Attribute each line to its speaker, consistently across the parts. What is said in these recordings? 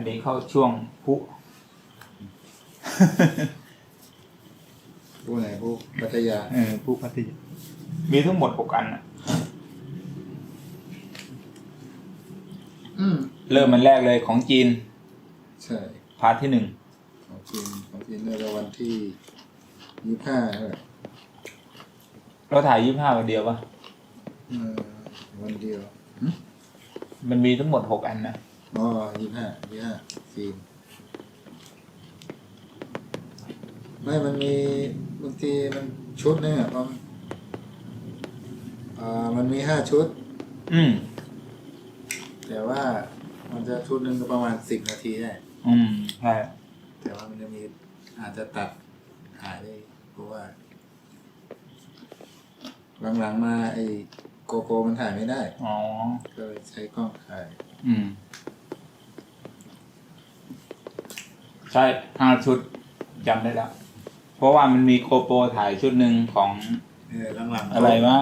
Speaker 1: อันนี้เข้าช่วงพุ
Speaker 2: ผู้ไหนผู้พัทยา
Speaker 1: เออพุพัทยามีทั้งหมดหกอันอะ
Speaker 2: อืม
Speaker 1: เริ่มมันแรกเลยของจีน
Speaker 2: ใช่
Speaker 1: พาร์ทที่หนึ่ง
Speaker 2: ของจีนของจีนในวันที่ยี่ห้าเท่าไหร่
Speaker 1: เราถ่ายยี่ห้าวันเดียวปะ
Speaker 2: เออวันเดียว
Speaker 1: มันมีทั้งหมดหกอันนะ
Speaker 2: อ๋อยี่ห้ายี่ห้าจีนไม่มันมีบางทีมันชุดเนี่ยมันอ่ามันมีห้าชุด
Speaker 1: อืม
Speaker 2: แต่ว่ามันจะชุดหนึ่งก็ประมาณสิบนาทีได้
Speaker 1: อืมใช่
Speaker 2: แต่ว่ามันจะมีอาจจะตัดหายได้เพราะว่า หลังๆมาไอ้โกโก้มันถ่ายไม่ได้
Speaker 1: อ๋อ
Speaker 2: ก็เลยใช้กล้องถ่าย
Speaker 1: อืม ใช่ห้าชุดจำได้แล้ว เพราะว่ามันมีโกโปรถ่ายชุดหนึ่งของ
Speaker 2: เออหลังๆ
Speaker 1: อะไรวะ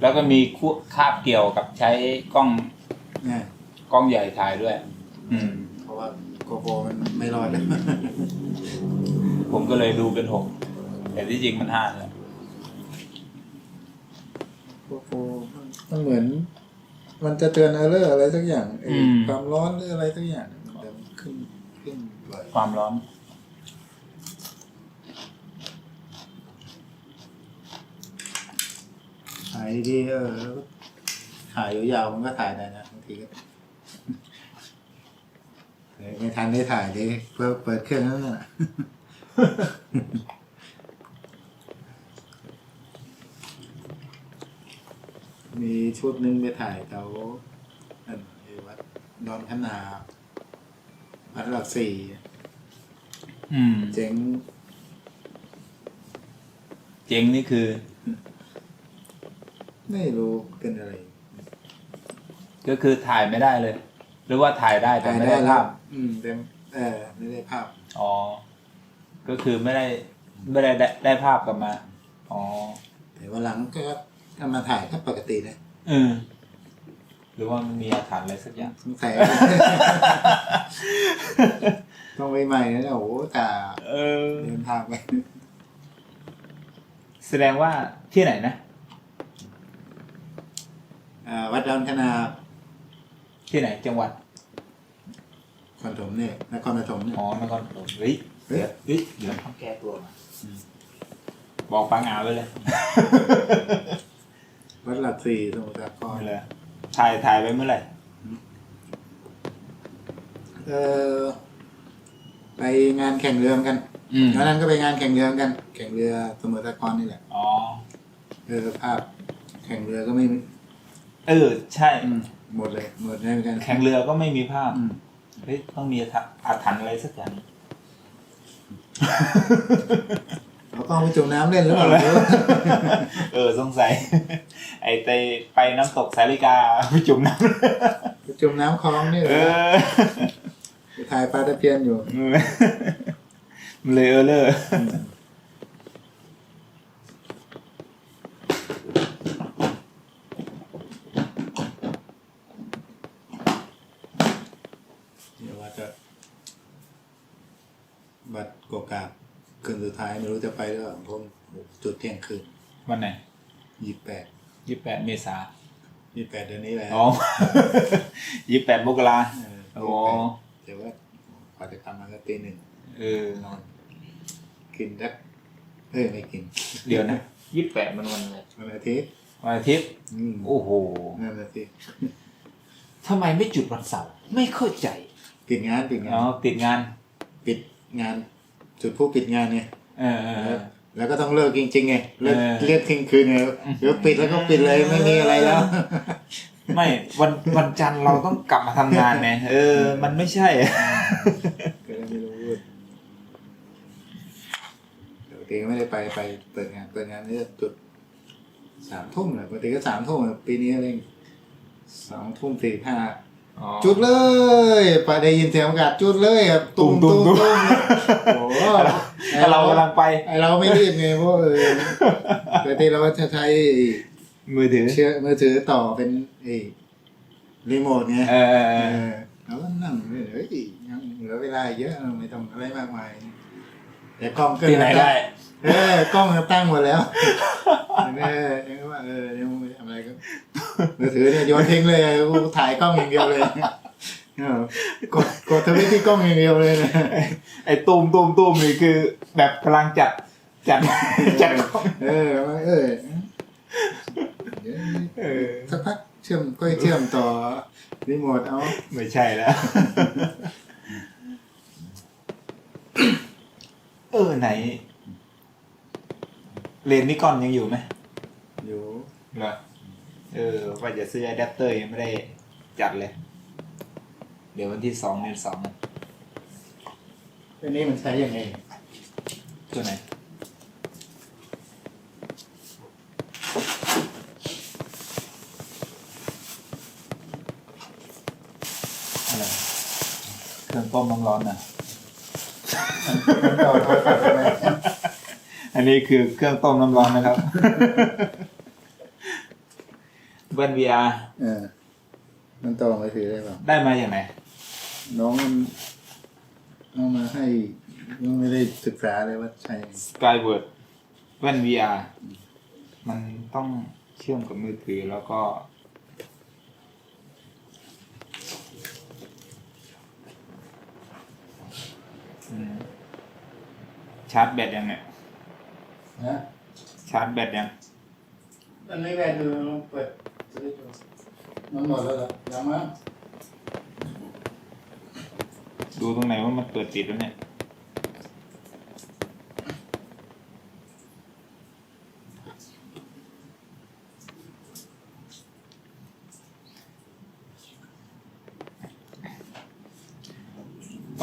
Speaker 1: แล้วก็มีคู่คาบเกี่ยวกับใช้กล้อง
Speaker 2: เนี่ย
Speaker 1: กล้องใหญ่ถ่ายด้วย อืม
Speaker 2: เพราะว่าโกโก้มันไม่รอดแล้ว
Speaker 1: ผมก็เลยดูเป็นหกแต่ที่จริงมันห้าแหละ
Speaker 2: โกโก้มันเหมือน มันจะเตือนเออร์เลอร์อะไรสักอย่างไอ้ความร้อนหรืออะไรสักอย่างมันจะขึ้น ขึ้นบ่อย
Speaker 1: ความร้อน
Speaker 2: ถ่ายดีๆเออแล้วก็ถ่ายยาวๆมันก็ถ่ายได้นะบางทีก็เออไม่ทันได้ถ่ายดิเพื่อเปิดเครื่องนั่นน่ะ มีชุดหนึงไปถ่ายแถวนั่นไอ้วัดดอนขนาบ วัดหลักสี่
Speaker 1: อืม
Speaker 2: เจ๋ง
Speaker 1: เจ๋งนี่คือ
Speaker 2: ไม่รู้เป็นอะไร
Speaker 1: ก็คือถ่ายไม่ได้เลย หรือว่าถ่ายได้แต่ไม่ได้ภาพ
Speaker 2: อืมแต่เออไม่ได้ภาพ
Speaker 1: อ๋อ ก็คือไม่ได้ไม่ได้ได้ได้ภาพกลับมา อ๋อ
Speaker 2: แต่ว่าหลังก็ก็มาถ่ายก็ปกติเลย
Speaker 1: เออ หรือว่ามันมีอาถรรพ์อะไรสักอย่าง
Speaker 2: สงสัย ต้องไปใหม่นะเนี่ยโอ้โหตา
Speaker 1: เออ
Speaker 2: เดินทางไป
Speaker 1: แสดงว่าที่ไหนนะ
Speaker 2: อ่าวัดดอนขนาบ
Speaker 1: ที่ไหนจังหวัด
Speaker 2: คอนถมเนี่ยนครปฐมเนี่ย
Speaker 1: อ๋อนครปฐมเฮ้ย
Speaker 2: เฮ้ย
Speaker 1: เฮ้ยเดี๋ยวต้องแก้ตัวมาบอกปังอาไว้เลย
Speaker 2: วัดหลักสี่สมุทรสาคร
Speaker 1: ไม่เลย ถ่ายถ่ายไปเมื่อไหร่
Speaker 2: เออไปงานแข่งเรือกัน
Speaker 1: อืม
Speaker 2: แล้วนั้นก็ไปงานแข่งเรือกัน แข่งเรือสมุทรสาครนี่แหละ
Speaker 1: อ๋อ
Speaker 2: เออภาพ แข่งเรือก็ไม่มี
Speaker 1: เออ ใช่
Speaker 2: อืมหมดเลย หมดเลยเหมือนกัน
Speaker 1: แข่งเรือก็ไม่มีภาพ
Speaker 2: อืม
Speaker 1: เฮ้ย ต้องมีอาถรรพ์อะไรสักอย่าง
Speaker 2: เอากล้องไปจุ่มน้ำเล่นหรือเปล่า
Speaker 1: เออสงสัย ไอ้ไปไปน้ำตกสาลิกาไปจุ่มน้
Speaker 2: ไปจุ่มน้ำคลองนี่ำเหร
Speaker 1: เอ
Speaker 2: อ
Speaker 1: อ
Speaker 2: ไปถ่ายปลาตะเพียนอยู่
Speaker 1: มันเลยเออเลอร์
Speaker 2: เดี๋ยวว่าจะ บัตรโกกาบ คืนสุดท้ายไม่รู้จะไปหรือเปล่าผมจุดเที่ยงคืน
Speaker 1: วันไหน
Speaker 2: ยี่แปด
Speaker 1: ยี่แปดเมษา
Speaker 2: ยี่แปดเดือนนี้แหละ
Speaker 1: อ๋อยี่แปดมกรา
Speaker 2: เออ
Speaker 1: โอ้
Speaker 2: 28แต่ว่ากว่าจะทำมันก็ตีหนึ่ง
Speaker 1: เออ
Speaker 2: นอนกินสักเอ้ยไม่กิน
Speaker 1: เดี๋ยวนะยี่แปดมันวันอะไร
Speaker 2: วันอาทิตย์
Speaker 1: วันอาทิตย์
Speaker 2: อืม
Speaker 1: โอ้โห
Speaker 2: นั่นอาทิตย์
Speaker 1: ทำไมไม่จุดวันเสาร์ไม่เข้าใจ
Speaker 2: ปิดงานปิดงา
Speaker 1: อ๋อนติดงาน
Speaker 2: ปิดงาน จุดผู้ปิดงานไง
Speaker 1: เออเออเออ
Speaker 2: แล้วก็ต้องเลิกจริงๆไงเลิก
Speaker 1: เออ
Speaker 2: เรียกทิ้งคืนไงเดี๋ยวปิดแล้วก็ปิดเลยไม่มีอะไรแล้ว
Speaker 1: ไม่วันวันจันทร์เราต้องกลับมาทำงานไงเออ มันไม่ใช่อะ
Speaker 2: ก็เลยไม่รู้พูดปกติก็ไม่ได้ไปไปเปิดงานเปิดงานนี่จุดสามทุ่มเลยปกติก็สามทุ่มอะปีนี้เองสองทุ่มสี่ห้า
Speaker 1: อ๋อ
Speaker 2: จุดเลยไปได้ยินเสียงประกาศจุดเลยครับตุ้ม
Speaker 1: ตุ้
Speaker 2: ตุ้
Speaker 1: ม
Speaker 2: ม
Speaker 1: ตุ้ม
Speaker 2: ตุ้มโอ้โห
Speaker 1: ถ้าเรากำลังไป
Speaker 2: ไอเราไม่รีบไงเพราะเออปกติเราก็จะใช้
Speaker 1: มือถือ
Speaker 2: เชื่อมือถือต่อเป็นไอ้รีโมทไง
Speaker 1: เออเออ
Speaker 2: เอ
Speaker 1: เออ
Speaker 2: อแล้วก็นั่งเฮ้ยยังเหลือเวลาอีกเยอะไม่ต้องอะไรมากมายแต่กล้องเครื่อง
Speaker 1: ที่ไหนได้
Speaker 2: เออกล้องก็ตั้งหมดแล้วเออยังว่าเออยังไม่ทำอะไรก็มือถือเนี่ยโยนทิ้งเลยกูถ่ายกล้องอย่างเดียวเลยเออกดกดทวิตที่กล้องอย่างเดียวเลยนะ
Speaker 1: ไอ้ตูมตูมตูมนี่คือ แบบกำลังจัดจัดจัดของ
Speaker 2: เออเออเดี๋ยว
Speaker 1: เออ
Speaker 2: สักพักเชื่อมก็เชื่อมต่อรีโมทเอา
Speaker 1: ไม่ใช่แล้ว เออไหน เลนส์นิกอนยังอยู่ไหม
Speaker 2: อยู่
Speaker 1: เหรอ เออว่าจะซื้ออะแดปเตอร์ยังไม่ได้จัดเลย เดี๋ยววันที่สองเดือนสองอะ
Speaker 2: อันนี้มันใช้ยังไง
Speaker 1: ตัวไหน อะไร เครื่องต้มน้ำร้อนนะ
Speaker 2: มันต่อโทรศัพท์ไหม
Speaker 1: อันนี้คือเครื่องต้มน้ำร้อนนะครับ เบิ้ล VR
Speaker 2: เออมันต่อมือถือได้เปล่า
Speaker 1: ได้มาอย่างไหน
Speaker 2: น้องมันเอามาให้ยังไม่ได้ศึกษาเลยว่าใช่
Speaker 1: Skyward แว่น VR มันต้องเชื่อมกับมือถือแล้วก็ อืมชาร์จแบตยังเนี่ย
Speaker 2: ฮะ
Speaker 1: ชาร์จแบตยัง
Speaker 2: อันนี้แม่ดูเปิดสวิตช์ดู มันหมดแล้วเหรอยังมั้ง
Speaker 1: ดูตรงไหนว่ามันเปิดติดแล้วเนี่ย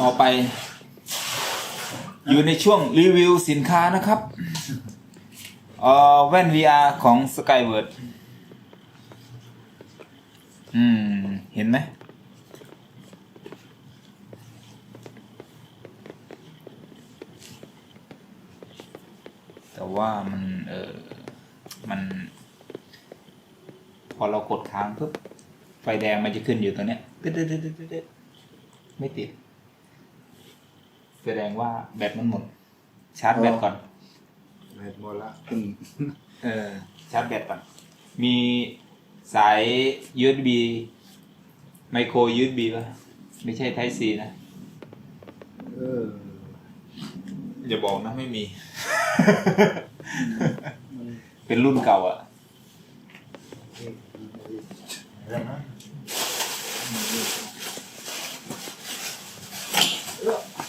Speaker 1: ต่อไป อยู่ในช่วงรีวิวสินค้านะครับ เอ่อแว่น VR ของ Skyward อืม เห็นไหมแต่ว่ามันเออมัน พอเรากดค้างปุ๊บไฟแดงมันจะขึ้นอยู่ตรงเนี้ยตึ๊ดตึ๊ดตึ๊ดตึ๊ดตึ๊ดไม่ติด แสดงว่าแบตมันหมด ชาร์จแบตก่อน
Speaker 2: แบตหมดละขึ้น
Speaker 1: เออชาร์จแบตก่อน มี สาย USB ไมโคร USB ป่ะ ไม่ใช่ Type C นะ
Speaker 2: เออ
Speaker 1: อย่าบอกนะไม่มี
Speaker 2: มัน
Speaker 1: เป็นรุ่นเก่าอะ
Speaker 2: อะไรนะ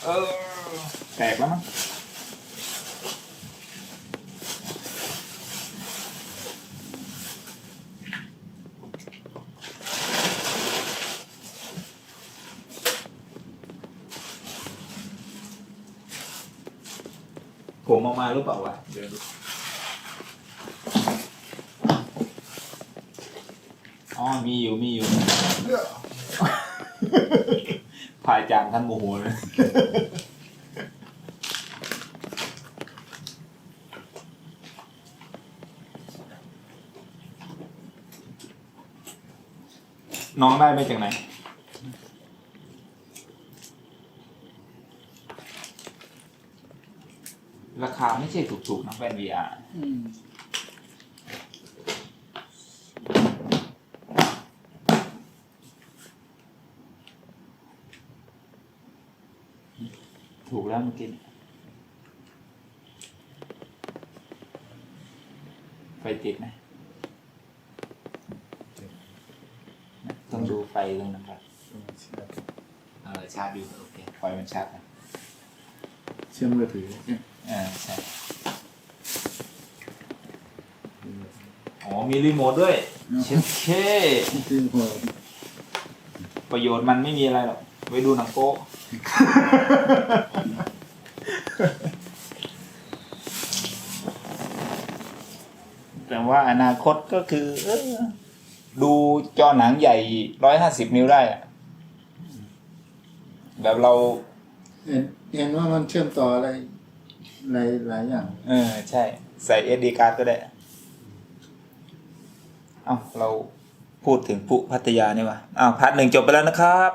Speaker 1: เออแตกแล้วมั้ง ออกมาหรือเปล่าวะเดี๋ยวดูอ๋อมีอยู่มีอยู่พายจางท่านโมโหเลยน้องได้มาจากไหน ราคาไม่ใช่ถูกๆนะแว่น VR
Speaker 2: อืม
Speaker 1: ถูกแล้วเมื่อกี้ไฟติดไหมต้องดูไฟตรงนั้นครับเออชาร์จอยู่โอเคไฟมันชาร์จนะ
Speaker 2: เชื่อมมือถือ
Speaker 1: เออใช่อ๋อมีรีโมทด้วยเช่นเค
Speaker 2: ซึ่งพอ
Speaker 1: ประโยชน์มันไม่มีอะไรหรอกไว้ดูหนังโป๊ะ แต่ว่าอนาคตก็คือเออดูจอหนังใหญ่ร้อยห้าสิบนิ้วได้อะแบบเรา
Speaker 2: เห็นเห็นว่ามันเชื่อมต่ออะไร หลายหลายอย่าง
Speaker 1: เออ ใช่ ใส่เอสดีการ์ดก็ได้ เอ้า เราพูดถึงผู้พัทยานี่วะอ้าวพาร์ทหนึ่งจบไปแล้วนะครับ